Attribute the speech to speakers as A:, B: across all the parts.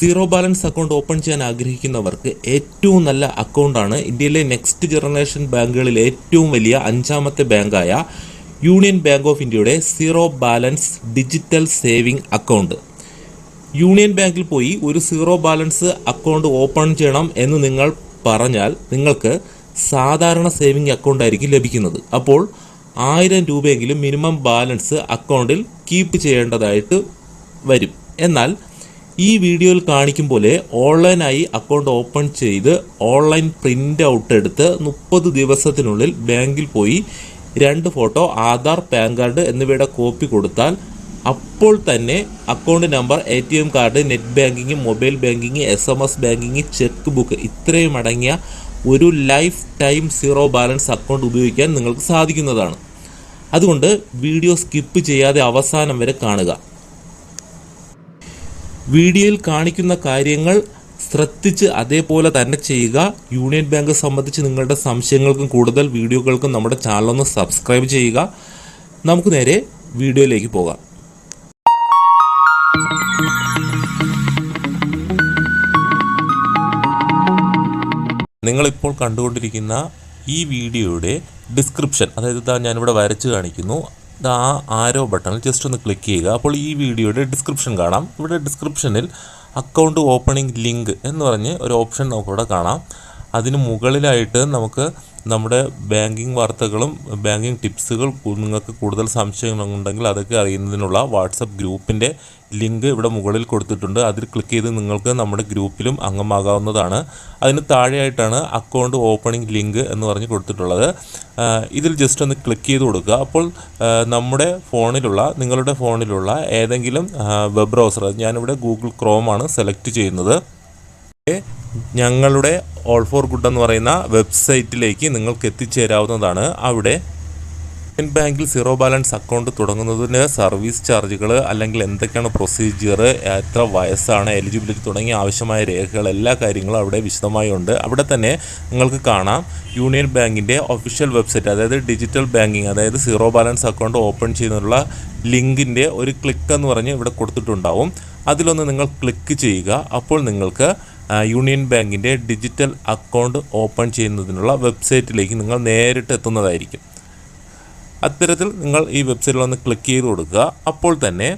A: Zero balance account open ചെയ്യാൻ ആഗ്രഹിക്കുന്നവർക്ക് ഏറ്റവും നല്ല അക്കൗണ്ടാണ് ഇന്ത്യയിലെ നെക്സ്റ്റ് ജനറേഷൻ ബാങ്കുകളിൽ ഏറ്റവും വലിയ അഞ്ചാമത്തെ ബാങ്കായ യൂണിയൻ ബാങ്ക് ഓഫ് ഇന്ത്യയുടെ zero balance digital saving account. Union ബാങ്കിൽ പോയി ഒരു സീറോ ബാലൻസ് അക്കൗണ്ട് ഓപ്പൺ ചെയ്യണം എന്ന് നിങ്ങൾ പറഞ്ഞാൽ നിങ്ങൾക്ക് സാധാരണ സേവിംഗ് അക്കൗണ്ട് ആയിരിക്കും ലഭിക്കുന്നത്. അപ്പോൾ ആയിരം രൂപയെങ്കിലും മിനിമം ബാലൻസ് അക്കൗണ്ടിൽ കീപ്പ് ചെയ്യേണ്ടതായിട്ട് വരും. എന്നാൽ ഈ വീഡിയോയിൽ കാണിക്കും പോലെ ഓൺലൈനായി അക്കൗണ്ട് ഓപ്പൺ ചെയ്ത് ഓൺലൈൻ പ്രിന്റ് ഔട്ട് എടുത്ത് മുപ്പത് ദിവസത്തിനുള്ളിൽ ബാങ്കിൽ പോയി രണ്ട് ഫോട്ടോ ആധാർ പാൻ കാർഡ് എന്നിവയുടെ കോപ്പി കൊടുത്താൽ അപ്പോൾ തന്നെ account number A T M card net banking mobile banking S M S banking cheque book ഇത്രയും അടങ്ങിയ ഒരു life time zero balance account ഉപയോഗിക്കാൻ നിങ്ങൾക്ക് സാധിക്കുന്നതാണ്. അതുകൊണ്ട് വീഡിയോ സ്കിപ്പ് ചെയ്യാതെ അവസാനം വരെ കാണുക. വീഡിയോയിൽ കാണിക്കുന്ന കാര്യങ്ങൾ ശ്രദ്ധിച്ച് അതേപോലെ തന്നെ ചെയ്യുക. യൂണിയൻ ബാങ്ക് സംബന്ധിച്ച് നിങ്ങളുടെ സംശയങ്ങൾക്കും കൂടുതൽ വീഡിയോകൾക്കും നമ്മുടെ ചാനൽ ഒന്ന് സബ്സ്ക്രൈബ് ചെയ്യുക. നമുക്ക് നേരെ വീഡിയോയിലേക്ക് പോകാം. നിങ്ങളിപ്പോൾ കണ്ടുകൊണ്ടിരിക്കുന്ന ഈ വീഡിയോയുടെ ഡിസ്ക്രിപ്ഷൻ അതായത് ഞാൻ ഞാനിവിടെ വരച്ച് കാണിക്കുന്നു ആ ആരോ ബട്ടണിൽ ജസ്റ്റ് ഒന്ന് ക്ലിക്ക് ചെയ്യുക. അപ്പോൾ ഈ വീഡിയോയുടെ ഡിസ്ക്രിപ്ഷൻ കാണാം. ഇവിടെ ഡിസ്ക്രിപ്ഷനിൽ അക്കൗണ്ട് ഓപ്പണിംഗ് ലിങ്ക് എന്ന് പറഞ്ഞ് ഒരു ഓപ്ഷൻ നമുക്കിവിടെ കാണാം. അതിന് മുകളിലായിട്ട് നമുക്ക് നമ്മുടെ ബാങ്കിങ് വാർത്തകളും ബാങ്കിങ് ടിപ്സുകൾ നിങ്ങൾക്ക് കൂടുതൽ സംശയങ്ങളുണ്ടെങ്കിൽ അതൊക്കെ അറിയുന്നതിനുള്ള വാട്സപ്പ് ഗ്രൂപ്പിന്റെ ലിങ്ക് ഇവിടെ മുകളിൽ കൊടുത്തിട്ടുണ്ട്. അതിൽ ക്ലിക്ക് ചെയ്ത് നിങ്ങൾക്ക് നമ്മുടെ ഗ്രൂപ്പിലും അംഗമാകാവുന്നതാണ്. അതിന് താഴെയായിട്ടാണ് അക്കൗണ്ട് ഓപ്പണിംഗ് ലിങ്ക് എന്ന് പറഞ്ഞ് കൊടുത്തിട്ടുള്ളത്. ഇതിൽ ജസ്റ്റ് ഒന്ന് ക്ലിക്ക് ചെയ്ത് കൊടുക്കുക. അപ്പോൾ നമ്മുടെ ഫോണിലുള്ള നിങ്ങളുടെ ഫോണിലുള്ള ഏതെങ്കിലും വെബ് ബ്രൗസർ ഞാനിവിടെ ഗൂഗിൾ ക്രോമാണ് സെലക്ട് ചെയ്യുന്നത്. ഞങ്ങളുടെ ഓൾ ഫോർ ഗുഡ് എന്ന് പറയുന്ന വെബ്സൈറ്റിലേക്ക് നിങ്ങൾക്ക് എത്തിച്ചേരാവുന്നതാണ്. അവിടെ ബാങ്കിൽ സീറോ ബാലൻസ് അക്കൗണ്ട് തുടങ്ങുന്നതിന് സർവീസ് ചാർജുകൾ അല്ലെങ്കിൽ എന്തൊക്കെയാണ് പ്രൊസീജിയർ എത്ര വയസ്സാണ് എലിജിബിലിറ്റി തുടങ്ങിയ ആവശ്യമായ രേഖകൾ എല്ലാ കാര്യങ്ങളും അവിടെ വിശദമായി ഉണ്ട്. അവിടെ തന്നെ നിങ്ങൾക്ക് കാണാം. യൂണിയൻ ബാങ്കിന്റെ ഒഫീഷ്യൽ വെബ്സൈറ്റ് അതായത് ഡിജിറ്റൽ ബാങ്കിങ് അതായത് സീറോ ബാലൻസ് അക്കൗണ്ട് ഓപ്പൺ ചെയ്യുന്നതിനുള്ള ലിങ്കിന്റെ ഒരു ക്ലിക്ക് എന്ന് പറഞ്ഞ് ഇവിടെ കൊടുത്തിട്ടുണ്ടാവും. അതിലൊന്ന് നിങ്ങൾ ക്ലിക്ക് ചെയ്യുക. അപ്പോൾ നിങ്ങൾക്ക് യൂണിയൻ ബാങ്കിന്റെ ഡിജിറ്റൽ അക്കൗണ്ട് ഓപ്പൺ ചെയ്യുന്നതിനുള്ള വെബ്സൈറ്റിലേക്ക് നിങ്ങൾ നേരിട്ട് എത്തുന്നതായിരിക്കും. അത്തരത്തിൽ നിങ്ങൾ ഈ വെബ്സൈറ്റിൽ ഒന്ന് ക്ലിക്ക് ചെയ്ത് കൊടുക്കുക. അപ്പോൾ തന്നെ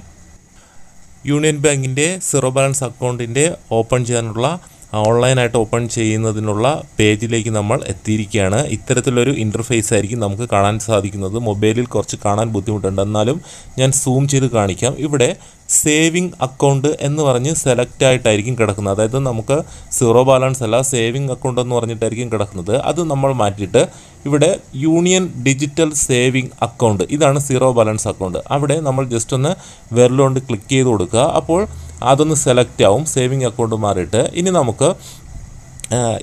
A: യൂണിയൻ ബാങ്കിന്റെ സീറോ ബാലൻസ് അക്കൗണ്ടിന്റെ ഓപ്പൺ ചെയ്യാനുള്ള ഓൺലൈനായിട്ട് ഓപ്പൺ ചെയ്യുന്നതിനുള്ള പേജിലേക്ക് നമ്മൾ എത്തിയിരിക്കുകയാണ്. ഇത്തരത്തിലൊരു ഇന്റർഫേസ് ആയിരിക്കും നമുക്ക് കാണാൻ സാധിക്കുന്നത്. മൊബൈലിൽ കുറച്ച് കാണാൻ ബുദ്ധിമുട്ടുണ്ട്. എന്നാലും ഞാൻ സൂം ചെയ്ത് കാണിക്കാം. ഇവിടെ സേവിങ് അക്കൗണ്ട് എന്ന് പറഞ്ഞ് സെലക്റ്റ് ആയിട്ടായിരിക്കും കിടക്കുന്നത്. അതായത് നമുക്ക് സീറോ ബാലൻസ് അല്ല സേവിങ് അക്കൗണ്ട് എന്ന് പറഞ്ഞിട്ടായിരിക്കും കിടക്കുന്നത്. അത് നമ്മൾ മാറ്റിയിട്ട് ഇവിടെ യൂണിയൻ ഡിജിറ്റൽ സേവിങ് അക്കൗണ്ട് ഇതാണ് സീറോ ബാലൻസ് അക്കൗണ്ട്. അവിടെ നമ്മൾ ജസ്റ്റ് ഒന്ന് വിരലുകൊണ്ട് ക്ലിക്ക് ചെയ്ത് കൊടുക്കുക. അപ്പോൾ അതൊന്ന് സെലക്ട് ആവും സേവിങ് അക്കൗണ്ട് മാറിയിട്ട്. ഇനി നമുക്ക്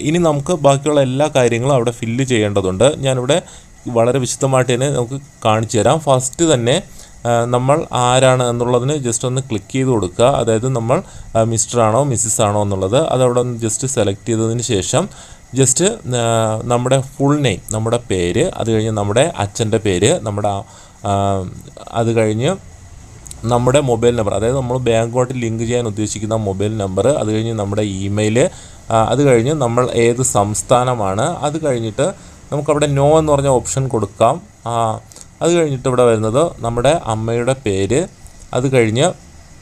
A: ഇനി നമുക്ക് ബാക്കിയുള്ള എല്ലാ കാര്യങ്ങളും അവിടെ ഫില്ല് ചെയ്യേണ്ടതുണ്ട്. ഞാനിവിടെ വളരെ വിശദമായിട്ട് തന്നെ നമുക്ക് കാണിച്ചു തരാം. ഫസ്റ്റ് തന്നെ നമ്മൾ ആരാണ് എന്നുള്ളതിന് ജസ്റ്റ് ഒന്ന് ക്ലിക്ക് ചെയ്ത് കൊടുക്കുക. അതായത് നമ്മൾ മിസ്റ്റർ ആണോ മിസ്സിസ് ആണോ എന്നുള്ളത് അതവിടെ ഒന്ന് ജസ്റ്റ് സെലക്ട് ചെയ്തതിന് ശേഷം ജസ്റ്റ് നമ്മുടെ ഫുൾ നെയിം നമ്മുടെ പേര് അത് കഴിഞ്ഞ് നമ്മുടെ അച്ഛന്റെ പേര് നമ്മുടെ അത് കഴിഞ്ഞ് നമ്മുടെ മൊബൈൽ നമ്പർ അതായത് നമ്മൾ ബാങ്കുമായിട്ട് ലിങ്ക് ചെയ്യാൻ ഉദ്ദേശിക്കുന്ന മൊബൈൽ നമ്പർ അത് കഴിഞ്ഞ് നമ്മുടെ ഇമെയിൽ അത് കഴിഞ്ഞ് നമ്മൾ ഏത് സംസ്ഥാനമാണ് അത് കഴിഞ്ഞിട്ട് നമുക്കവിടെ നോ എന്ന് പറഞ്ഞ ഓപ്ഷൻ കൊടുക്കാം. അത് കഴിഞ്ഞിട്ട് ഇവിടെ വരുന്നത് നമ്മുടെ അമ്മയുടെ പേര് അത് കഴിഞ്ഞ്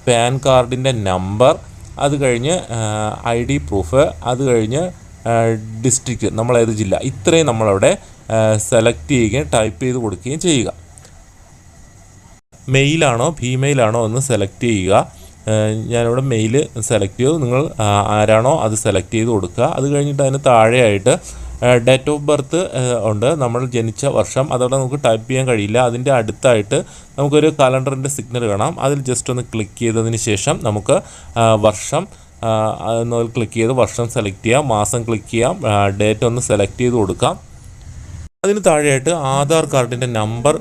A: പാൻ കാർഡിന്റെ നമ്പർ അത് കഴിഞ്ഞ് ഐ ഡി പ്രൂഫ് അത് കഴിഞ്ഞ് ഡിസ്ട്രിക്റ്റ് നമ്മളേത് ജില്ല ഇത്രയും നമ്മളവിടെ സെലക്ട് ചെയ്യുകയും ടൈപ്പ് ചെയ്ത് കൊടുക്കുകയും ചെയ്യുക. മെയിലാണോ ഫീമെയിലാണോ എന്ന് സെലക്ട് ചെയ്യുക. ഞാനിവിടെ മെയിൽ സെലക്ട് ചെയ്തു. നിങ്ങൾ ആരാണോ അത് സെലക്ട് ചെയ്ത് കൊടുക്കുക. അത് കഴിഞ്ഞിട്ട് അതിന് താഴെയായിട്ട് ഡേറ്റ് ഓഫ് ബർത്ത് ഉണ്ട്. നമ്മൾ ജനിച്ച വർഷം അതവിടെ നമുക്ക് ടൈപ്പ് ചെയ്യാൻ കഴിയില്ല. അതിന്റെ അടുത്തായിട്ട് നമുക്കൊരു കലണ്ടറിന്റെ സിഗ്നൽ കാണാം. അതിൽ ജസ്റ്റ് ഒന്ന് ക്ലിക്ക് ചെയ്തതിന് ശേഷം നമുക്ക് വർഷം ആ, ക്ലിക്ക് ചെയ്ത് വർഷം സെലക്ട് ചെയ്യാം. മാസം ക്ലിക്ക് ചെയ്യാം. ഡേറ്റ് ഒന്ന് സെലക്ട് ചെയ്ത് കൊടുക്കാം. അതിന് താഴെയായിട്ട് ആധാർ കാർഡിന്റെ നമ്പർ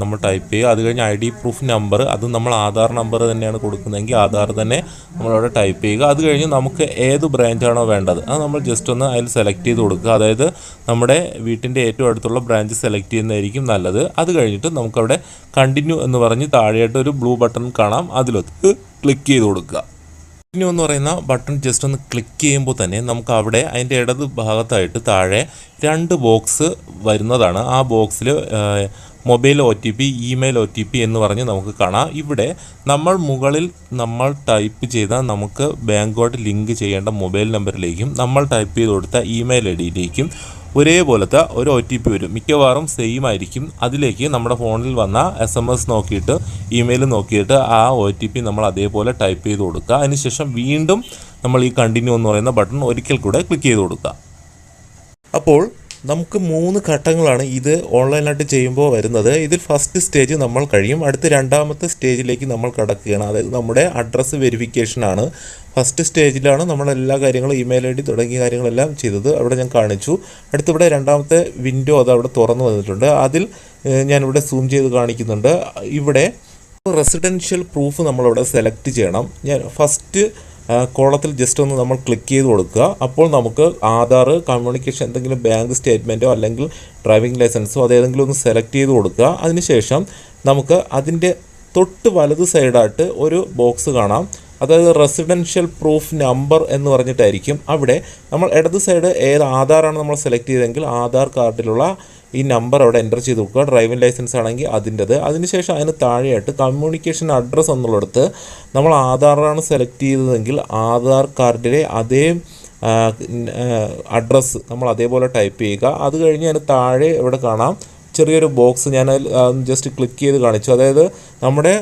A: നമ്മൾ ടൈപ്പ് ചെയ്യുക. അത് കഴിഞ്ഞ് ഐ ഡി പ്രൂഫ് നമ്പർ അത് നമ്മൾ ആധാർ നമ്പർ തന്നെയാണ് കൊടുക്കുന്നതെങ്കിൽ ആധാർ തന്നെ നമ്മളവിടെ ടൈപ്പ് ചെയ്യുക. അത് കഴിഞ്ഞ് നമുക്ക് ഏത് ബ്രാഞ്ചാണോ വേണ്ടത് അത് നമ്മൾ ജസ്റ്റ് ഒന്ന് അതിൽ സെലക്ട് ചെയ്ത് കൊടുക്കുക. അതായത് നമ്മുടെ വീട്ടിന്റെ ഏറ്റവും അടുത്തുള്ള ബ്രാഞ്ച് സെലക്ട് ചെയ്യുന്നതായിരിക്കും നല്ലത്. അത് കഴിഞ്ഞിട്ട് നമുക്കവിടെ കണ്ടിന്യൂ എന്ന് പറഞ്ഞ് താഴെയായിട്ട് ഒരു ബ്ലൂ ബട്ടൺ കാണാം. അതിലൊത്ത് ക്ലിക്ക് ചെയ്ത് കൊടുക്കുക. ഇനി എന്ന് പറയുന്ന ബട്ടൺ ജസ്റ്റ് ഒന്ന് ക്ലിക്ക് ചെയ്യുമ്പോൾ തന്നെ നമുക്ക് അവിടെ അതിന്റെ ഇടത് ഭാഗത്തായിട്ട് താഴെ രണ്ട് ബോക്സ് വരുന്നതാണ്. ആ ബോക്സിൽ mobile O T P email O T P എന്ന് പറഞ്ഞ് നമുക്ക് കാണാം. ഇവിടെ നമ്മൾ മുകളിൽ നമ്മൾ ടൈപ്പ് ചെയ്ത നമുക്ക് ബാങ്കോട്ട് ലിങ്ക് ചെയ്യേണ്ട മൊബൈൽ നമ്പറിലേക്കും നമ്മൾ ടൈപ്പ് ചെയ്ത് കൊടുത്ത ഇമെയിൽ ഐ ഡിയിലേക്കും ഒരേപോലത്തെ ഒരു ഒ ടി പി വരും. മിക്കവാറും സെയിം ആയിരിക്കും. അതിലേക്ക് നമ്മുടെ ഫോണിൽ വന്ന എസ് എം എസ് നോക്കിയിട്ട് ഇമെയിൽ നോക്കിയിട്ട് ആ ഒ ടി പി നമ്മൾ അതേപോലെ ടൈപ്പ് ചെയ്ത് കൊടുക്കുക. അതിനുശേഷം വീണ്ടും നമ്മൾ ഈ കണ്ടിന്യൂ എന്ന് പറയുന്ന ബട്ടൺ ഒരിക്കൽ കൂടെ ക്ലിക്ക് ചെയ്ത് കൊടുക്കുക. അപ്പോൾ നമുക്ക് മൂന്ന് ഘട്ടങ്ങളാണ് ഇത് ഓൺലൈനായിട്ട് ചെയ്യുമ്പോൾ വരുന്നത്. ഇതിൽ ഫസ്റ്റ് സ്റ്റേജ് നമ്മൾ കഴിയും. അടുത്ത രണ്ടാമത്തെ സ്റ്റേജിലേക്ക് നമ്മൾ കടക്കുകയാണ്. അതായത് നമ്മുടെ അഡ്രസ്സ് വെരിഫിക്കേഷനാണ് ഫസ്റ്റ് സ്റ്റേജിലാണ് നമ്മൾ എല്ലാ കാര്യങ്ങളും ഇമെയിൽ ഐ ഡി തുടങ്ങിയ കാര്യങ്ങളെല്ലാം ചെയ്തത്. അവിടെ ഞാൻ കാണിച്ചു. അടുത്തിവിടെ രണ്ടാമത്തെ വിൻഡോ അത് അവിടെ തുറന്നു വന്നിട്ടുണ്ട്. അതിൽ ഞാനിവിടെ സൂം ചെയ്ത് കാണിക്കുന്നുണ്ട്. ഇവിടെ റെസിഡൻഷ്യൽ പ്രൂഫ് നമ്മളിവിടെ സെലക്ട് ചെയ്യണം. ഞാൻ ഫസ്റ്റ് കോളത്തിൽ ജസ്റ്റ് ഒന്ന് നമ്മൾ ക്ലിക്ക് ചെയ്ത് കൊടുക്കുക. അപ്പോൾ നമുക്ക് ആധാർ കമ്മ്യൂണിക്കേഷൻ എന്തെങ്കിലും ബാങ്ക് സ്റ്റേറ്റ്മെന്റോ അല്ലെങ്കിൽ ഡ്രൈവിംഗ് ലൈസൻസോ അതേതെങ്കിലും ഒന്ന് സെലക്ട് ചെയ്ത് കൊടുക്കുക. അതിനുശേഷം നമുക്ക് അതിന്റെ തൊട്ട് വലത് സൈഡായിട്ട് ഒരു ബോക്സ് കാണാം. അതായത് റെസിഡൻഷ്യൽ പ്രൂഫ് നമ്പർ എന്ന് പറഞ്ഞിട്ടായിരിക്കും. അവിടെ നമ്മൾ ഇടത് സൈഡ് ഏത് ആധാറാണ് നമ്മൾ സെലക്ട് ചെയ്തതെങ്കിൽ ആധാർ കാർഡിലുള്ള ഈ നമ്പർ അവിടെ എന്റർ ചെയ്ത് കൊടുക്കുക. ഡ്രൈവിംഗ് ലൈസൻസ് ആണെങ്കിൽ അതിന്റെത്. അതിനുശേഷം അതിന് താഴെയായിട്ട് കമ്മ്യൂണിക്കേഷൻ അഡ്രസ്സ് എന്നുള്ളിടത്ത് നമ്മൾ ആധാറാണ് സെലക്ട് ചെയ്തതെങ്കിൽ ആധാർ കാർഡിലെ അതേ അഡ്രസ്സ് നമ്മൾ അതേപോലെ ടൈപ്പ് ചെയ്യുക. അത് കഴിഞ്ഞ് അതിന് താഴെ ഇവിടെ കാണാം. ചെറിയൊരു ബോക്സ് ഞാൻ ജസ്റ്റ് ക്ലിക്ക് ചെയ്ത് കാണിച്ചു. അതായത് നമ്മുടെ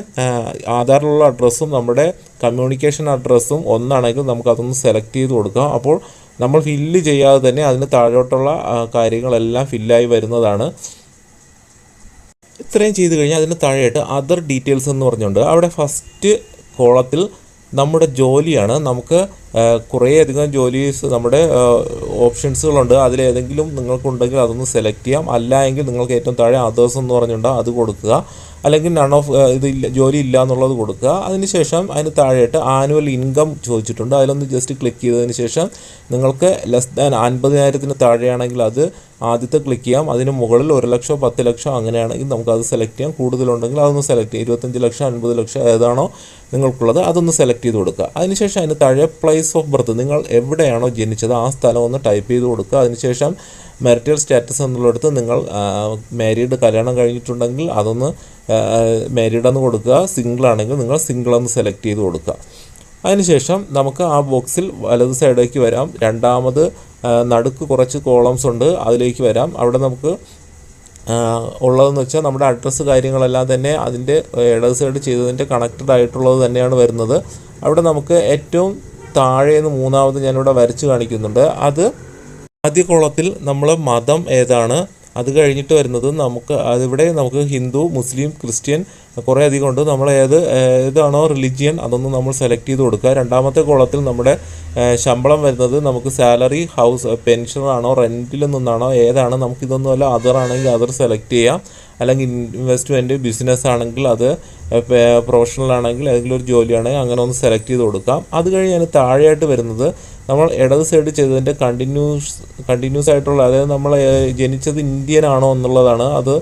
A: ആധാറിലുള്ള അഡ്രസ്സും നമ്മുടെ കമ്മ്യൂണിക്കേഷൻ അഡ്രസ്സും ഒന്നാണെങ്കിൽ നമുക്കതൊന്ന് സെലക്ട് ചെയ്ത് കൊടുക്കാം. അപ്പോൾ നമ്മൾ ഫില്ല് ചെയ്യാതെ തന്നെ അതിന് താഴോട്ടുള്ള കാര്യങ്ങളെല്ലാം ഫില്ലായി വരുന്നതാണ്. ഇത്രയും ചെയ്ത് കഴിഞ്ഞാൽ അതിന് താഴെയായിട്ട് അതർ ഡീറ്റെയിൽസ് എന്ന് പറഞ്ഞുകൊണ്ട് അവിടെ ഫസ്റ്റ് കോളത്തിൽ നമ്മുടെ ജോലിയാണ്. നമുക്ക് കുറേ കുറേയധികം ജോലീസ് നമ്മുടെ ഓപ്ഷൻസുകളുണ്ട് അതിലേതെങ്കിലും നിങ്ങൾക്കുണ്ടെങ്കിൽ അതൊന്ന് സെലക്ട് ചെയ്യാം. അല്ല എങ്കിൽ നിങ്ങൾക്ക് ഏറ്റവും താഴെ അതേഴ്സ് എന്ന് പറഞ്ഞുകൊണ്ട് അത് കൊടുക്കുക. അല്ലെങ്കിൽ നൺ ഓഫ് ഇത് ജോലി ഇല്ല എന്നുള്ളത് കൊടുക്കുക. അതിനുശേഷം അതിന് താഴെയായിട്ട് ആനുവൽ ഇൻകം ചോദിച്ചിട്ടുണ്ട്. അതിലൊന്ന് ജസ്റ്റ് ക്ലിക്ക് ചെയ്തതിന് ശേഷം നിങ്ങൾക്ക് ലെസ് ദാൻ അൻപതിനായിരത്തിന് താഴെയാണെങ്കിൽ അത് ആദ്യത്തെ ക്ലിക്ക് ചെയ്യാം. അതിന് മുകളിൽ ഒരു ലക്ഷം പത്ത് ലക്ഷം അങ്ങനെയാണെങ്കിൽ നമുക്കത് സെലക്ട് ചെയ്യാം. കൂടുതലുണ്ടെങ്കിൽ അതൊന്ന് സെലക്ട് ചെയ്യാം. ഇരുപത്തഞ്ച് ലക്ഷം അൻപത് ലക്ഷം ഏതാണോ നിങ്ങൾക്കുള്ളത് അതൊന്ന് സെലക്ട് ചെയ്ത് കൊടുക്കുക. അതിനുശേഷം അതിന് താഴെ പ്ലേസ് ഓഫ് ബർത്ത് നിങ്ങൾ എവിടെയാണോ ജനിച്ചത് ആ സ്ഥലം ഒന്ന് ടൈപ്പ് ചെയ്ത് കൊടുക്കുക. അതിനുശേഷം മാരിറ്റൽ സ്റ്റാറ്റസ് എന്നുള്ളിടത്ത് നിങ്ങൾ മാരീഡ് കല്യാണം കഴിഞ്ഞിട്ടുണ്ടെങ്കിൽ അതൊന്ന് മാരീഡ് എന്ന് കൊടുക്കുക സിംഗിൾ ആണെങ്കിൽ നിങ്ങൾ സിംഗിൾ എന്ന് സെലക്ട് ചെയ്ത് കൊടുക്കുക. അതിനുശേഷം നമുക്ക് ആ ബോക്സിൽ വലത് സൈഡിലേക്ക് വരാം. രണ്ടാമത് നടുക്ക് കുറച്ച് കോളംസ് ഉണ്ട് അതിലേക്ക് വരാം. അവിടെ നമുക്ക് ഉള്ളതെന്ന് വെച്ചാൽ നമ്മുടെ അഡ്രസ്സ് കാര്യങ്ങളെല്ലാം തന്നെ അതിന്റെ ഇടത് സൈഡ് ചെയ്തതിന്റെ കണക്റ്റഡ് ആയിട്ടുള്ളത് തന്നെയാണ് വരുന്നത്. അവിടെ നമുക്ക് ഏറ്റവും താഴെ നിന്ന് മൂന്നാമത് ഞാനിവിടെ വരച്ച് കാണിക്കുന്നുണ്ട്. അത് ആദ്യ കോളത്തിൽ നമ്മൾ മതം ഏതാണ്? അത് കഴിഞ്ഞിട്ട് വരുന്നത് നമുക്ക് അതിവിടെ നമുക്ക് ഹിന്ദു മുസ്ലിം ക്രിസ്ത്യൻ കുറേ അധികം ഉണ്ട്. നമ്മൾ ഏത് ഏതാണോ റിലിജിയൻ അതൊന്നും നമ്മൾ സെലക്ട് ചെയ്ത് കൊടുക്കുക. രണ്ടാമത്തെ കോളത്തിൽ നമ്മുടെ ശമ്പളം വരുന്നത് നമുക്ക് സാലറി ഹൗസ് പെൻഷനാണോ റെന്റിൽ നിന്നാണോ ഏതാണ് നമുക്കിതൊന്നുമല്ല അതർ ആണെങ്കിൽ അതർ സെലക്ട് ചെയ്യാം. അല്ലെങ്കിൽ ഇൻവെസ്റ്റ്മെന്റ് ബിസിനസ് ആണെങ്കിൽ അത് പ്രൊഫഷണൽ ആണെങ്കിൽ ഏതെങ്കിലും ഒരു ജോലിയാണെങ്കിൽ അങ്ങനെ ഒന്ന് സെലക്ട് ചെയ്ത് കൊടുക്കാം. അത് കഴിഞ്ഞ് അതിന് താഴെയായിട്ട് വരുന്നത് നമ്മൾ ഇടത് സൈഡ് ചെയ്തതിന്റെ കണ്ടിന്യൂസ് കണ്ടിന്യൂസ് ആയിട്ടുള്ള അതായത് നമ്മൾ ജനിച്ചത് ഇന്ത്യൻ ആണോ എന്നുള്ളതാണ് അത്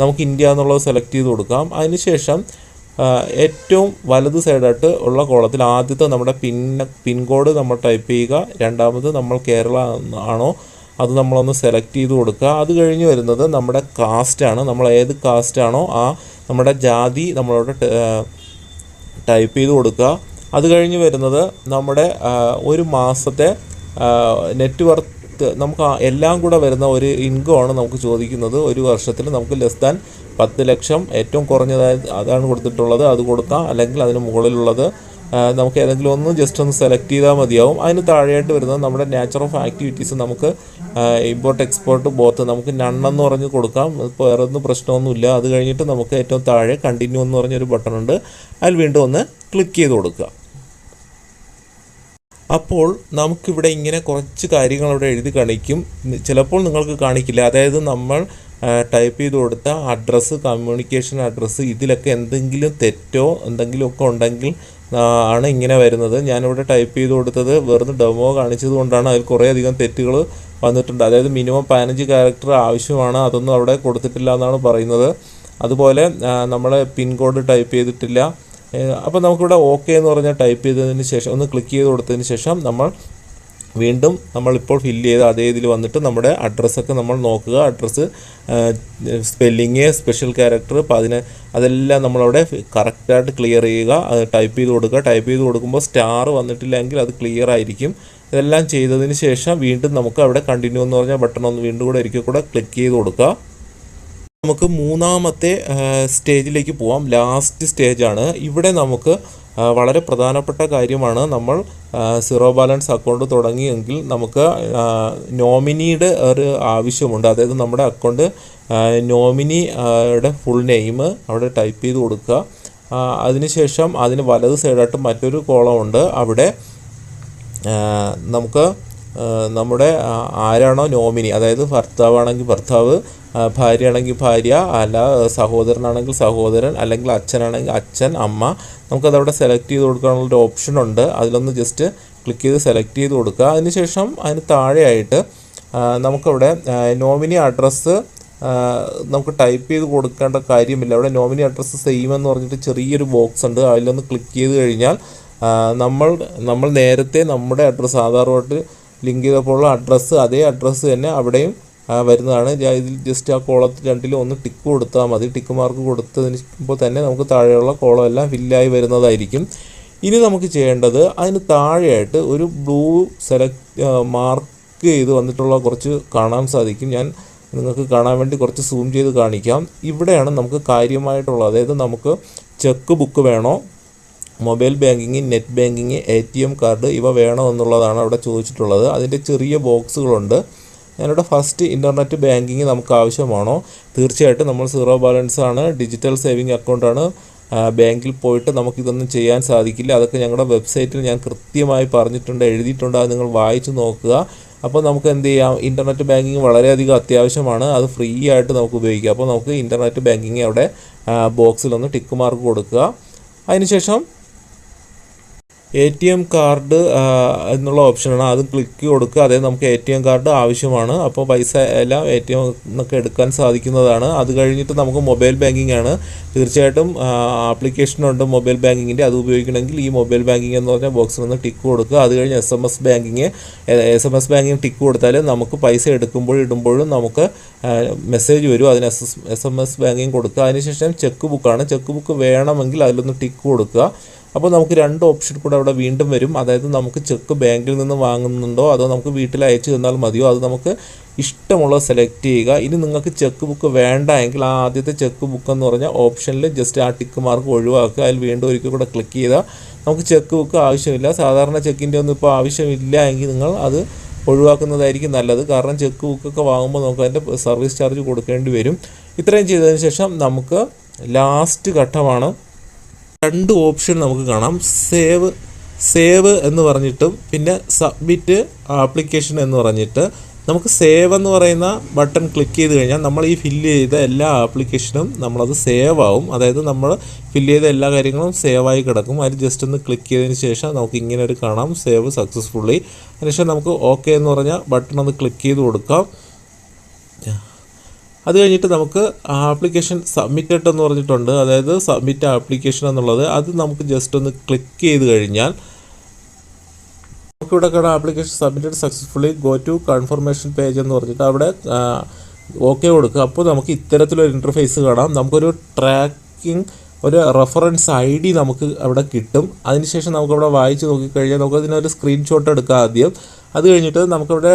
A: നമുക്ക് ഇന്ത്യ എന്നുള്ളത് സെലക്ട് ചെയ്ത് കൊടുക്കാം. അതിനുശേഷം ഏറ്റവും വലത് സൈഡായിട്ട് ഉള്ള കോളത്തിൽ ആദ്യത്തെ നമ്മുടെ പിൻ പിൻകോഡ് നമ്മൾ ടൈപ്പ് ചെയ്യുക. രണ്ടാമത് നമ്മൾ കേരള ആണോ അത് നമ്മളൊന്ന് സെലക്ട് ചെയ്ത് കൊടുക്കുക. അത് കഴിഞ്ഞ് വരുന്നത് നമ്മുടെ കാസ്റ്റാണ് നമ്മൾ ഏത് കാസ്റ്റാണോ ആ നമ്മുടെ ജാതി നമ്മളോട് ടൈപ്പ് ചെയ്ത് കൊടുക്കുക. അത് കഴിഞ്ഞ് വരുന്നത് നമ്മുടെ ഒരു മാസത്തെ നെറ്റ് വർത്ത് നമുക്ക് എല്ലാം കൂടെ വരുന്ന ഒരു ഇൻകമാണ് നമുക്ക് ചോദിക്കുന്നത്. ഒരു വർഷത്തിൽ നമുക്ക് ലെസ് ദാൻ പത്ത് ലക്ഷം. ഏറ്റവും കുറഞ്ഞതായി അതാണ് കൊടുത്തിട്ടുള്ളത്. അത് കൊടുക്കാം. അല്ലെങ്കിൽ അതിന് മുകളിലുള്ളത് നമുക്ക് ഏതെങ്കിലും ഒന്ന് ജസ്റ്റ് ഒന്ന് സെലക്ട് ചെയ്താൽ മതിയാവും. അതിന് താഴെയായിട്ട് വരുന്നത് നമ്മുടെ നാച്ചർ ഓഫ് ആക്ടിവിറ്റീസ് നമുക്ക് ഇമ്പോർട്ട് എക്സ്പോർട്ട് ബോത്ത് നമുക്ക് നണ്ണെന്ന് പറഞ്ഞ് കൊടുക്കാം. വേറെ ഒന്നും പ്രശ്നമൊന്നുമില്ല. അത് കഴിഞ്ഞിട്ട് നമുക്ക് ഏറ്റവും താഴെ കണ്ടിന്യൂ എന്ന് പറഞ്ഞൊരു ബട്ടൺ ഉണ്ട്. അതിൽ വീണ്ടും ഒന്ന് ക്ലിക്ക് ചെയ്ത് കൊടുക്കുക. അപ്പോൾ നമുക്കിവിടെ ഇങ്ങനെ കുറച്ച് കാര്യങ്ങൾ അവിടെ എഴുതി കാണിക്കും. ചിലപ്പോൾ നിങ്ങൾക്ക് കാണിക്കില്ല. അതായത് നമ്മൾ ടൈപ്പ് ചെയ്ത് കൊടുത്ത അഡ്രസ്സ് കമ്മ്യൂണിക്കേഷൻ അഡ്രസ്സ് ഇതിലൊക്കെ എന്തെങ്കിലും തെറ്റോ എന്തെങ്കിലുമൊക്കെ ഉണ്ടെങ്കിൽ ആണ് ഇങ്ങനെ വരുന്നത്. ഞാനിവിടെ ടൈപ്പ് ചെയ്ത് കൊടുത്തത് വെറുതെ ഡെമോ കാണിച്ചത് കൊണ്ടാണ്. അതിൽ കുറേ അധികം തെറ്റുകൾ വന്നിട്ടുണ്ട്. അതായത് മിനിമം പതിനഞ്ച് ക്യാരക്ടർ ആവശ്യമാണ്. അതൊന്നും അവിടെ കൊടുത്തിട്ടില്ല എന്നാണ് പറയുന്നത്. അതുപോലെ നമ്മൾ പിൻകോഡ് ടൈപ്പ് ചെയ്തിട്ടില്ല. അപ്പോൾ നമുക്കിവിടെ ഓക്കെ എന്ന് പറഞ്ഞാൽ ടൈപ്പ് ചെയ്തതിന് ശേഷം ഒന്ന് ക്ലിക്ക് ചെയ്ത് കൊടുത്തതിന് ശേഷം നമ്മൾ വീണ്ടും നമ്മളിപ്പോൾ ഫില്ല് ചെയ്ത അതേ ഇതിൽ വന്നിട്ട് നമ്മുടെ അഡ്രസ്സൊക്കെ നമ്മൾ നോക്കുക. അഡ്രസ്സ് സ്പെല്ലിങ് സ്പെഷ്യൽ ക്യാരക്ടർ അതിന് അതെല്ലാം നമ്മളവിടെ കറക്റ്റായിട്ട് ക്ലിയർ ചെയ്യുക. ടൈപ്പ് ചെയ്ത് കൊടുക്കുക. ടൈപ്പ് ചെയ്ത് കൊടുക്കുമ്പോൾ സ്റ്റാർ വന്നിട്ടില്ലെങ്കിൽ അത് ക്ലിയർ ആയിരിക്കും. ഇതെല്ലാം ചെയ്തതിന് ശേഷം വീണ്ടും നമുക്ക് അവിടെ കണ്ടിന്യൂ എന്ന് പറഞ്ഞാൽ ബട്ടൺ ഒന്ന് വീണ്ടും കൂടെ ഒരിക്കൽ കൂടെ ക്ലിക്ക് ചെയ്ത് കൊടുക്കുക. നമുക്ക് മൂന്നാമത്തെ സ്റ്റേജിലേക്ക് പോവാം. ലാസ്റ്റ് സ്റ്റേജാണ് ഇവിടെ നമുക്ക് വളരെ പ്രധാനപ്പെട്ട കാര്യമാണ് നമ്മൾ സീറോ ബാലൻസ് അക്കൗണ്ട് തുടങ്ങിയെങ്കിൽ നമുക്ക് നോമിനിയുടെ ഒരു ആവശ്യമുണ്ട്. അതായത് നമ്മുടെ അക്കൗണ്ട് നോമിനിയുടെ നോമിനി യുടെ ഫുൾ നെയിം അവിടെ ടൈപ്പ് ചെയ്ത് കൊടുക്കുക. അതിനുശേഷം അതിന് വലത് സൈഡായിട്ട് മറ്റൊരു കോളം ഉണ്ട്. അവിടെ നമുക്ക് നമ്മുടെ ആരാണോ നോമിനി അതായത് ഭർത്താവാണെങ്കിൽ ഭർത്താവ് ഭാര്യയാണെങ്കിൽ ഭാര്യ അല്ല സഹോദരനാണെങ്കിൽ സഹോദരൻ അല്ലെങ്കിൽ അച്ഛനാണെങ്കിൽ അച്ഛൻ അമ്മ നമുക്കതവിടെ സെലക്ട് ചെയ്ത് കൊടുക്കാനുള്ള ഒരു ഓപ്ഷൻ ഉണ്ട്. അതിലൊന്ന് ജസ്റ്റ് ക്ലിക്ക് ചെയ്ത് സെലക്ട് ചെയ്ത് കൊടുക്കുക. അതിനുശേഷം അതിന് താഴെയായിട്ട് നമുക്കവിടെ നോമിനി അഡ്രസ്സ് നമുക്ക് ടൈപ്പ് ചെയ്ത് കൊടുക്കേണ്ട കാര്യമില്ല. അവിടെ നോമിനി അഡ്രസ്സ് സെയിം എന്ന് പറഞ്ഞിട്ട് ചെറിയൊരു ബോക്സ് ഉണ്ട്. അതിലൊന്ന് ക്ലിക്ക് ചെയ്ത് കഴിഞ്ഞാൽ നമ്മൾ നമ്മൾ നേരത്തെ നമ്മുടെ അഡ്രസ്സ് ആധാറുമായിട്ട് ലിങ്ക് ചെയ്തപ്പോഴുള്ള അഡ്രസ്സ് അതേ അഡ്രസ്സ് തന്നെ അവിടെയും വരുന്നതാണ്. ഇതിൽ ജസ്റ്റ് ആ കോളത്തിൽ രണ്ടിലും ഒന്ന് ടിക്ക് കൊടുത്താൽ മതി. ടിക്ക് മാർക്ക് കൊടുത്തതിന് ഇപ്പോൾ തന്നെ നമുക്ക് താഴെയുള്ള കോളം എല്ലാം ഫില്ലായി വരുന്നതായിരിക്കും. ഇനി നമുക്ക് ചെയ്യേണ്ടത് അതിന് താഴെയായിട്ട് ഒരു ബ്ലൂ സെലക്ട് മാർക്ക് ചെയ്ത് വന്നിട്ടുള്ള കുറച്ച് കാണാൻ സാധിക്കും. ഞാൻ നിങ്ങൾക്ക് കാണാൻ വേണ്ടി കുറച്ച് സൂം ചെയ്ത് കാണിക്കാം. ഇവിടെയാണ് നമുക്ക് കാര്യമായിട്ടുള്ളത്. അതായത് നമുക്ക് ചെക്ക് ബുക്ക് വേണോ? Mobile banking net banking M card ഇവ വേണോ എന്നുള്ളതാണ് അവിടെ ചോദിച്ചിട്ടുള്ളത്. അതിന്റെ ചെറിയ ബോക്സുകളുണ്ട് ഞാനിവിടെ ഫസ്റ്റ് ഇന്റർനെറ്റ് ബാങ്കിങ് നമുക്ക് ആവശ്യമാണോ? തീർച്ചയായിട്ടും നമ്മൾ സീറോ ബാലൻസ് ആണ് ഡിജിറ്റൽ സേവിങ് അക്കൗണ്ടാണ് ബാങ്കിൽ പോയിട്ട് നമുക്കിതൊന്നും ചെയ്യാൻ സാധിക്കില്ല. അതൊക്കെ ഞങ്ങളുടെ വെബ്സൈറ്റിൽ ഞാൻ കൃത്യമായി പറഞ്ഞിട്ടുണ്ട് എഴുതിയിട്ടുണ്ട് അത് നിങ്ങൾ വായിച്ചു നോക്കുക. അപ്പോൾ നമുക്ക് എന്ത് ചെയ്യാം? ഇന്റർനെറ്റ് ബാങ്കിങ് വളരെയധികം അത്യാവശ്യമാണ്. അത് ഫ്രീ ആയിട്ട് നമുക്ക് ഉപയോഗിക്കാം. അപ്പോൾ നമുക്ക് ഇന്റർനെറ്റ് ബാങ്കിങ് അവിടെ ബോക്സിലൊന്ന് ടിക്ക് മാർക്ക് കൊടുക്കുക. അതിനുശേഷം എ ടി എം കാർഡ് എന്നുള്ള ഓപ്ഷനാണ്. അത് ക്ലിക്ക് കൊടുക്കുക. അതേ നമുക്ക് എ ടി എം കാർഡ് ആവശ്യമാണ്. അപ്പോൾ പൈസ എല്ലാം എ ടി എം എന്നൊക്കെ എടുക്കാൻ സാധിക്കുന്നതാണ്. അത് കഴിഞ്ഞിട്ട് നമുക്ക് മൊബൈൽ ബാങ്കിങ് ആണ്. തീർച്ചയായിട്ടും ആപ്ലിക്കേഷനുണ്ട് മൊബൈൽ ബാങ്കിങ്ങിന്റെ അത് ഉപയോഗിക്കണമെങ്കിൽ ഈ മൊബൈൽ ബാങ്കിങ് എന്ന് പറഞ്ഞ ബോക്സിൽ നിന്ന് ടിക്ക് കൊടുക്കുക. അത് കഴിഞ്ഞ് S M S banking S M S banking tick കൊടുത്താൽ നമുക്ക് പൈസ എടുക്കുമ്പോഴും ഇടുമ്പോഴും നമുക്ക് മെസ്സേജ് വരും. അതിന് S S S M S banking കൊടുക്കുക. അതിനുശേഷം ചെക്ക് ബുക്കാണ് ചെക്ക് ബുക്ക് വേണമെങ്കിൽ അതിലൊന്ന് ടിക്ക് കൊടുക്കുക. അപ്പോൾ നമുക്ക് രണ്ട് ഓപ്ഷൻ കൂടെ അവിടെ വീണ്ടും വരും. അതായത് നമുക്ക് ചെക്ക് ബാങ്കിൽ നിന്ന് വാങ്ങുന്നുണ്ടോ അതോ നമുക്ക് വീട്ടിൽ അയച്ചു തന്നാൽ മതിയോ? അത് നമുക്ക് ഇഷ്ടമുള്ളത് സെലക്ട് ചെയ്യുക. ഇനി നിങ്ങൾക്ക് ചെക്ക് ബുക്ക് വേണ്ട എങ്കിൽ ആ ആദ്യത്തെ ചെക്ക് ബുക്ക് എന്ന് പറഞ്ഞാൽ ഓപ്ഷനിൽ ജസ്റ്റ് ആ ടിക്ക് മാർക്ക് ഒഴിവാക്കുക. അതിൽ വീണ്ടും ഒരിക്കൽ കൂടെ ക്ലിക്ക് ചെയ്താൽ നമുക്ക് ചെക്ക് ബുക്ക് ആവശ്യമില്ല. സാധാരണ ചെക്കിന്റെ ഒന്നും ഇപ്പോൾ ആവശ്യമില്ല എങ്കിൽ നിങ്ങൾ അത് ഒഴിവാക്കുന്നതായിരിക്കും നല്ലത്. കാരണം ചെക്ക് ബുക്കൊക്കെ വാങ്ങുമ്പോൾ നമുക്ക് അതിന്റെ സർവീസ് ചാർജ് കൊടുക്കേണ്ടി വരും. ഇത്രയും ചെയ്തതിന് ശേഷം നമുക്ക് ലാസ്റ്റ് ഘട്ടമാണ്. രണ്ട് ഓപ്ഷൻ നമുക്ക് കാണാം. സേവ് സേവ് എന്ന് പറഞ്ഞിട്ടും പിന്നെ സബ്മിറ്റ് ആപ്ലിക്കേഷൻ എന്ന് പറഞ്ഞിട്ട്. നമുക്ക് സേവ് എന്ന് പറയുന്ന ബട്ടൺ ക്ലിക്ക് ചെയ്ത് കഴിഞ്ഞാൽ നമ്മൾ ഈ ഫില്ല് ചെയ്ത എല്ലാ ആപ്ലിക്കേഷനും നമ്മളത് സേവ് ആവും. അതായത് നമ്മൾ ഫില്ല് ചെയ്ത എല്ലാ കാര്യങ്ങളും സേവ് ആയി കിടക്കും. അതിൽ ജസ്റ്റ് ഒന്ന് ക്ലിക്ക് ചെയ്തതിന് ശേഷം നമുക്ക് ഇങ്ങനെ ഒരു കാണാം. സേവ് സക്സസ്ഫുള്ളി അതിനുശേഷം നമുക്ക് ഓക്കെ എന്ന് പറഞ്ഞാൽ ബട്ടൺ ഒന്ന് ക്ലിക്ക് ചെയ്ത് കൊടുക്കാം. അത് കഴിഞ്ഞിട്ട് നമുക്ക് ആപ്ലിക്കേഷൻ സബ്മിറ്റഡ് എന്ന് പറഞ്ഞിട്ടുണ്ട്. അതായത് സബ്മിറ്റ് ആപ്ലിക്കേഷൻ എന്നുള്ളത് അത് നമുക്ക് ജസ്റ്റ് ഒന്ന് ക്ലിക്ക് ചെയ്ത് കഴിഞ്ഞാൽ നമുക്കിവിടെ കാണാം application submitted successfully go to confirmation page എന്ന് പറഞ്ഞിട്ട് അവിടെ ഓക്കെ കൊടുക്കുക. അപ്പോൾ നമുക്ക് ഇത്തരത്തിലൊരു ഇന്റർഫേസ് കാണാം. നമുക്കൊരു ട്രാക്കിംഗ് ഒരു റെഫറൻസ് ഐ ഡി നമുക്ക് അവിടെ കിട്ടും. അതിനുശേഷം നമുക്കവിടെ വായിച്ച് നോക്കിക്കഴിഞ്ഞാൽ നമുക്കതിനൊരു സ്ക്രീൻഷോട്ട് എടുക്കാം ആദ്യം. അത് കഴിഞ്ഞിട്ട് നമുക്കവിടെ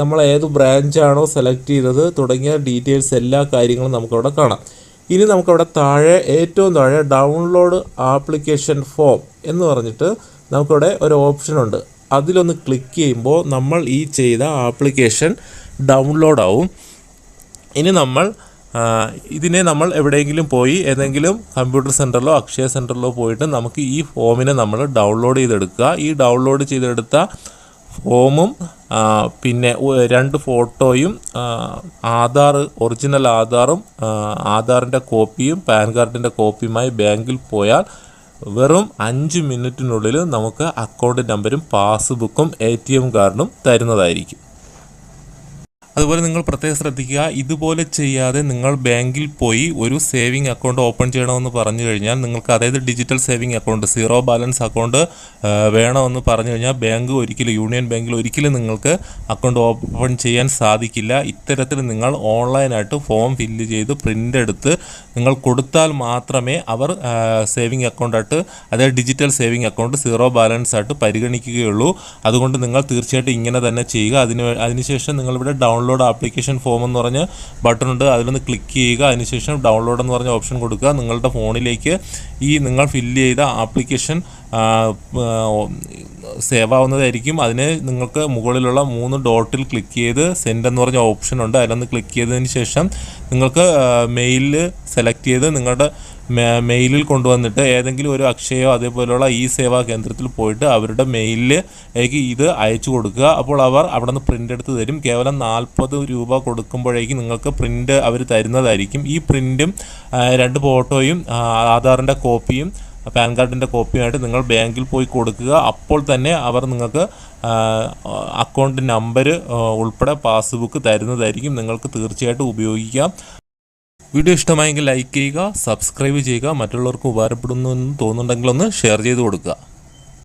A: നമ്മൾ ഏത് ബ്രാഞ്ചാണോ സെലക്ട് ചെയ്തത് തുടങ്ങിയ ഡീറ്റെയിൽസ് എല്ലാ കാര്യങ്ങളും നമുക്കവിടെ കാണാം. ഇനി നമുക്കവിടെ താഴെ ഏറ്റവും താഴെ ഡൗൺലോഡ് ആപ്ലിക്കേഷൻ ഫോം എന്ന് പറഞ്ഞിട്ട് നമുക്കവിടെ ഒരു ഓപ്ഷനുണ്ട് അതിലൊന്ന് ക്ലിക്ക് ചെയ്യുമ്പോൾ നമ്മൾ ഈ ചെയ്ത ആപ്ലിക്കേഷൻ ഡൗൺലോഡ് ആവും. ഇനി നമ്മൾ ഇതിനെ നമ്മൾ എവിടെയെങ്കിലും പോയി ഏതെങ്കിലും കമ്പ്യൂട്ടർ സെന്ററിലോ അക്ഷയ സെന്ററിലോ പോയിട്ട് നമുക്ക് ഈ ഫോമിനെ നമ്മൾ ഡൗൺലോഡ് ചെയ്തെടുക്കുക. ഈ ഡൗൺലോഡ് ചെയ്തെടുത്ത ഫോമും പിന്നെ രണ്ട് ഫോട്ടോയും ആധാർ ഒറിജിനൽ ആധാറും ആധാറിന്റെ കോപ്പിയും പാൻ കാർഡിന്റെ കോപ്പിയുമായി ബാങ്കിൽ പോയാൽ വെറും അഞ്ച് മിനിറ്റിനുള്ളിൽ നമുക്ക് അക്കൗണ്ട് നമ്പരും പാസ്ബുക്കും എ ടി എം കാർഡും തരുന്നതായിരിക്കും. അതുപോലെ നിങ്ങൾ പ്രത്യേകം ശ്രദ്ധിക്കുക ഇതുപോലെ ചെയ്യാതെ നിങ്ങൾ ബാങ്കിൽ പോയി ഒരു സേവിങ് അക്കൗണ്ട് ഓപ്പൺ ചെയ്യണമെന്ന് പറഞ്ഞു കഴിഞ്ഞാൽ നിങ്ങൾക്ക് അതായത് digital saving account zero balance account വേണമെന്ന് പറഞ്ഞു കഴിഞ്ഞാൽ ബാങ്ക് ഒരിക്കലും യൂണിയൻ ബാങ്കിൽ ഒരിക്കലും നിങ്ങൾക്ക് അക്കൗണ്ട് ഓപ്പൺ ചെയ്യാൻ സാധിക്കില്ല. ഇത്തരത്തിൽ നിങ്ങൾ ഓൺലൈനായിട്ട് ഫോം ഫില്ല് ചെയ്ത് പ്രിന്റ് എടുത്ത് നിങ്ങൾ കൊടുത്താൽ മാത്രമേ അവർ സേവിങ് അക്കൗണ്ടായിട്ട് അതായത് digital saving account zero balance ആയിട്ട് പരിഗണിക്കുകയുള്ളൂ. അതുകൊണ്ട് നിങ്ങൾ തീർച്ചയായിട്ടും ഇങ്ങനെ തന്നെ ചെയ്യുക. അതിന് അതിനുശേഷം നിങ്ങളിവിടെ ഡൗൺലോഡ് ആപ്ലിക്കേഷൻ ഫോം എന്ന് പറഞ്ഞ് ബട്ടൺ ഉണ്ട്. അതിലൊന്ന് ക്ലിക്ക് ചെയ്യുക. അതിനുശേഷം ഡൗൺലോഡ് എന്ന് പറഞ്ഞ ഓപ്ഷൻ കൊടുക്കുക. നിങ്ങളുടെ ഫോണിലേക്ക് ഈ നിങ്ങൾ ഫില്ല് ചെയ്ത ആപ്ലിക്കേഷൻ സേവ് ആവുന്നതായിരിക്കും അതിന് നിങ്ങൾക്ക് മുകളിലുള്ള മൂന്ന് ഡോട്ടിൽ ക്ലിക്ക് ചെയ്ത് സെൻഡ് എന്ന് പറഞ്ഞ ഓപ്ഷൻ ഉണ്ട്. അതിലൊന്ന് ക്ലിക്ക് ചെയ്തതിന് ശേഷം നിങ്ങൾക്ക് മെയിലിൽ സെലക്ട് ചെയ്ത് നിങ്ങളുടെ മെയിലിൽ കൊണ്ടുവന്നിട്ട് ഏതെങ്കിലും ഒരു അക്ഷയോ അതേപോലെയുള്ള ഈ സേവാ കേന്ദ്രത്തിൽ പോയിട്ട് അവരുടെ മെയിലിലേക്ക് ഇത് അയച്ചു കൊടുക്കുക. അപ്പോൾ അവർ അവിടെ നിന്ന് പ്രിന്റ് എടുത്ത് തരും. കേവലം നാൽപ്പത് രൂപ കൊടുക്കുമ്പോഴേക്കും നിങ്ങൾക്ക് പ്രിന്റ് അവർ തരുന്നതായിരിക്കും. ഈ പ്രിന്റും രണ്ട് ഫോട്ടോയും ആധാറിന്റെ കോപ്പിയും പാൻ കാർഡിന്റെ കോപ്പിയുമായിട്ട് നിങ്ങൾ ബാങ്കിൽ പോയി കൊടുക്കുക. അപ്പോൾ തന്നെ അവർ നിങ്ങൾക്ക് അക്കൗണ്ട് നമ്പർ ഉൾപ്പെടെ പാസ്ബുക്ക് തരുന്നതായിരിക്കും. നിങ്ങൾക്ക് തീർച്ചയായിട്ടും ഉപയോഗിക്കാം. വീഡിയോ ഇഷ്ടമായെങ്കിൽ ലൈക്ക് ചെയ്യുക സബ്സ്ക്രൈബ് ചെയ്യുക മറ്റുള്ളവർക്ക് ഉപകാരപ്പെടുന്നു എന്ന് തോന്നുന്നുണ്ടെങ്കിൽ ഒന്ന് ഷെയർ ചെയ്ത് കൊടുക്കുക.